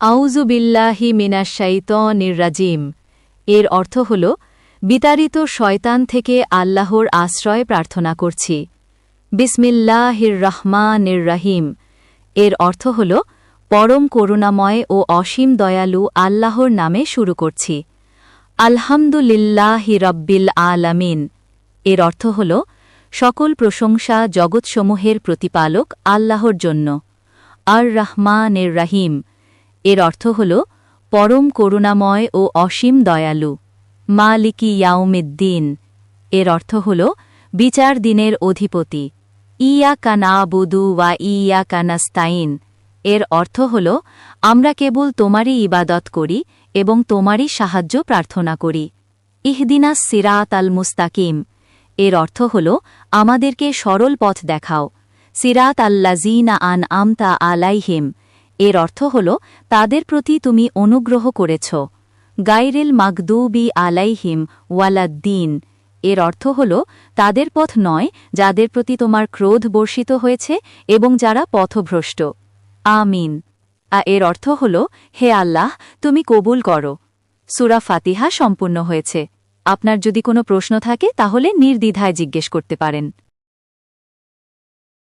আউজুবিল্লাহি মিনাশাইত নির্রাজিম এর অর্থ হল, বিতাড়িত শয়তান থেকে আল্লাহর আশ্রয় প্রার্থনা করছি। বিসমিল্লাহির রহমানির রহিম। এর অর্থ হল, পরম করুণাময় ও অসীম দয়ালু আল্লাহর নামে শুরু করছি। আলহামদুলিল্লাহি রব্বিল আলামিন। এর অর্থ হল, সকল প্রশংসা জগৎসমূহের প্রতিপালক আল্লাহর জন্য। আর রহমানের রাহিম। এর অর্থ হল, পরম করুণাময় ও অসীম দয়ালু। মালিকি ইয়াউমিদ্দিন। এর অর্থ হল, বিচার দিনের অধিপতি। ইয়া কানা বুদু ওয়া ইয়া কানাস্তাইন এর অর্থ হল, আমরা কেবল তোমারই ইবাদত করি এবং তোমারই সাহায্য প্রার্থনা করি। ইহদিনা সিরাত আল মুস্তাকিম। এর অর্থ হল, আমাদেরকে সরল পথ দেখাও। সিরাত আল্লাজিনা আন আমতা আলাইহিম। এর অর্থ হল, তাদের প্রতি তুমি অনুগ্রহ করেছ। গাইরেল মাগদুবি আলাইহিম ওয়ালাদ্দিন। এর অর্থ হল, তাদের পথ নয়, যাদের প্রতি তোমার ক্রোধ বর্ষিত হয়েছে এবং যারা পথভ্রষ্ট। আমিন। আ, এর অর্থ হল, হে আল্লাহ, তুমি কবুল করো। সুরা ফাতিহা সম্পূর্ণ হয়েছে। আপনার যদি কোনো প্রশ্ন থাকে, তাহলে নির্দ্বিধায় জিজ্ঞেস করতে পারেন।